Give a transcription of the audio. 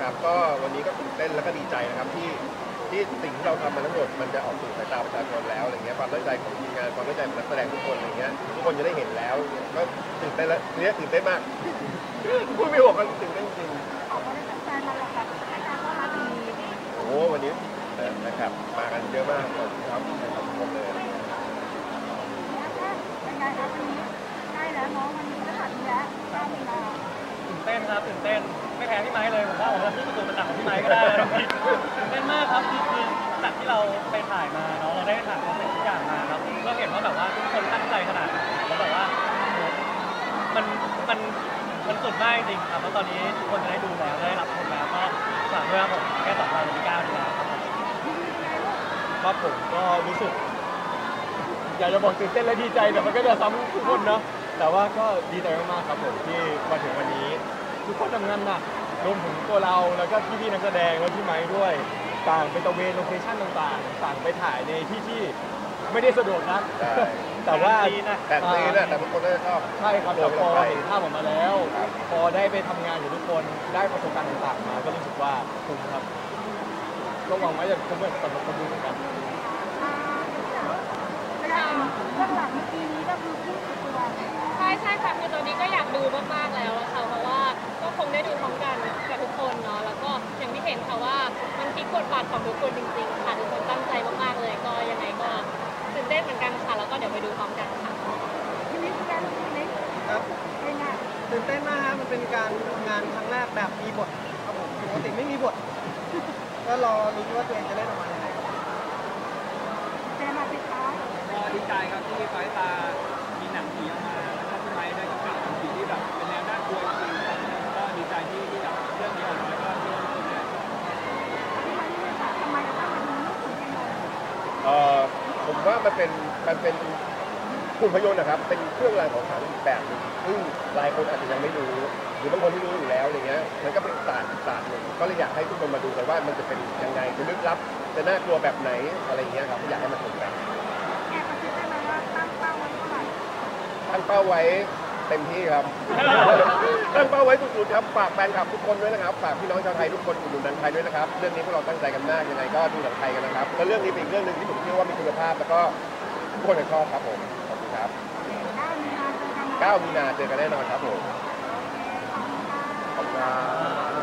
นะครับ ก็วันนี้ก็ตื่นเต้นแล้วก็ดีใจนะครับที่ที่สิ่งที่เราทำมาทั้งหมดมันจะออกสู่สายตาประชาชนแล้วอะไรเงี้ยความตั้งใจของทีมงานความตั้งใจของนักแสดงทุกคนอะไรเงี้ยทุกคนจะได้เห็นแล้วก็ตื่นเต้นแล้วเนี่ยตื่นเต้นมากพูดไม่ออกกันตื่นเต้นจริงออกมาได้แฟนๆมาแบบให้การต้อนรับดีโอ้โหวันนี้นะครับมากันเยอะมากขอบคุณครับขอบคุณเลย เป็นไงครับวันนี้ใกล้แล้วเนาะวันนี้ก็ถัดแล้วเก้ามีนา ตื่ นครับตื่นเต้นไม่แพ้พี่ไม้เลยผมว่าผมจะพูดประตูประจักของพี่ไม้ก็ได้นะตื่นเต้นมากครับคือคือจากที่เราไปถ่ายมาเนาะเราได้ถ่ายคอนเซ็ปต์ทุกอย่างมาครับก็เห็นว่าแบบว่าทุกคนตั้งใจขนาดไหนแล้วแบบว่ามันมันมันสุดมากจริงครับแล้วตอนนี้ทุกคนจะได้ดูแล้วได้รับชมแล้วก็ฝากด้วยครับผมแค่สองวันวันที่เก้านี้แล้วครับผมก็รู้สึกอยากจะบอกตื่นเต้นและดีใจแต่มันก็จะซ้ำทุกคนเนาะแต่ว่าก็ดีใจมากๆครับผมที่มาถึงวันนี้ ทุกคนทำงานหนักรวมถึงตัวเราแล้วก็พี่ๆนักแสดงและพี่ไม้ด้วยต่างไปตระเวนโลเคชั่นต่างๆ ต่างไปถ่ายในที่ที่ไม่ได้สะดวกนะใช่ แต่ว่า ดีนะ แต่ซีนอะแต่ทุกคนน่าจะชอบ ใช่ครับแต่พอเห็นภาพออกมาแล้ว ครับ พอได้ไปทำงานกับทุกคนได้ประสบการณ์ต่างๆมา ก็รู้สึกว่าคุ้มครับ ก็หวังว่าจะคุ้มกับสำหรับคนดูเหมือนกัน ว่ามันพลิกบทบาทของทุกคนจริงๆค่ะทุกคนตั้งใจมากๆเลยก็ยังไงก็ตื่นเต้นเหมือนกันค่ะแล้วก็เดี๋ยวไปดูพร้อมกันค่ะทีนี้การทีนี้ครับเป็นไงตื่นเต้นมากครับมันเป็นการทำงานครั้งแรกแบบมีบทครับผมปกติไม่มีบท ก็รอดูว่าตัวเองจะเล่นออกมายังไงครับเป็นมาปิดท้ายก็ดีใจครับที่ไฟตา ผมว่ามันเป็นมันเป็นหุ่นพยนต์นะครับ เป็นเครื่องรางของขลังอีกแบบหนึงซึ่งหลายคนอาจจะยังไม่รู้ หรือบางคนที่รู้อยู่แล้วอะไรเงี้ยมันก็เป็นศาสตร์อีกศาสตร์หนึ่งก็เลยอยากให้ทุกคนมาดูกันว่ามันจะเป็นยังไงจะลึกลับจะน่ากลัวแบบไหนอะไรเงี้ยครับอยากให้มาชมกันแอบกระซิบได้ไหมว่าตั้งเป้าไว้เท่าไหร่ตั้งเป้าไว้ เต็มที่ครับ ตั้งเป้าไว้สุดๆครับ ฝากแฟนคลับทุกคนด้วยนะครับ ฝากพี่น้องชาวไทยทุกคนอุดหนุนหนังไทยด้วยนะครับ เรื่องนี้พวกเราตั้งใจกันมาก ยังไงก็ดูหนังไทยกันนะครับ แล้วเรื่องนี้เป็นอีกเรื่องหนึ่งที่ผมเชื่อว่ามีคุณภาพ แล้วก็ทุกคนจะชอบครับผม ขอบคุณครับ 9 มีนาเจอกันแน่นอนครับผม ขอบคุณครับ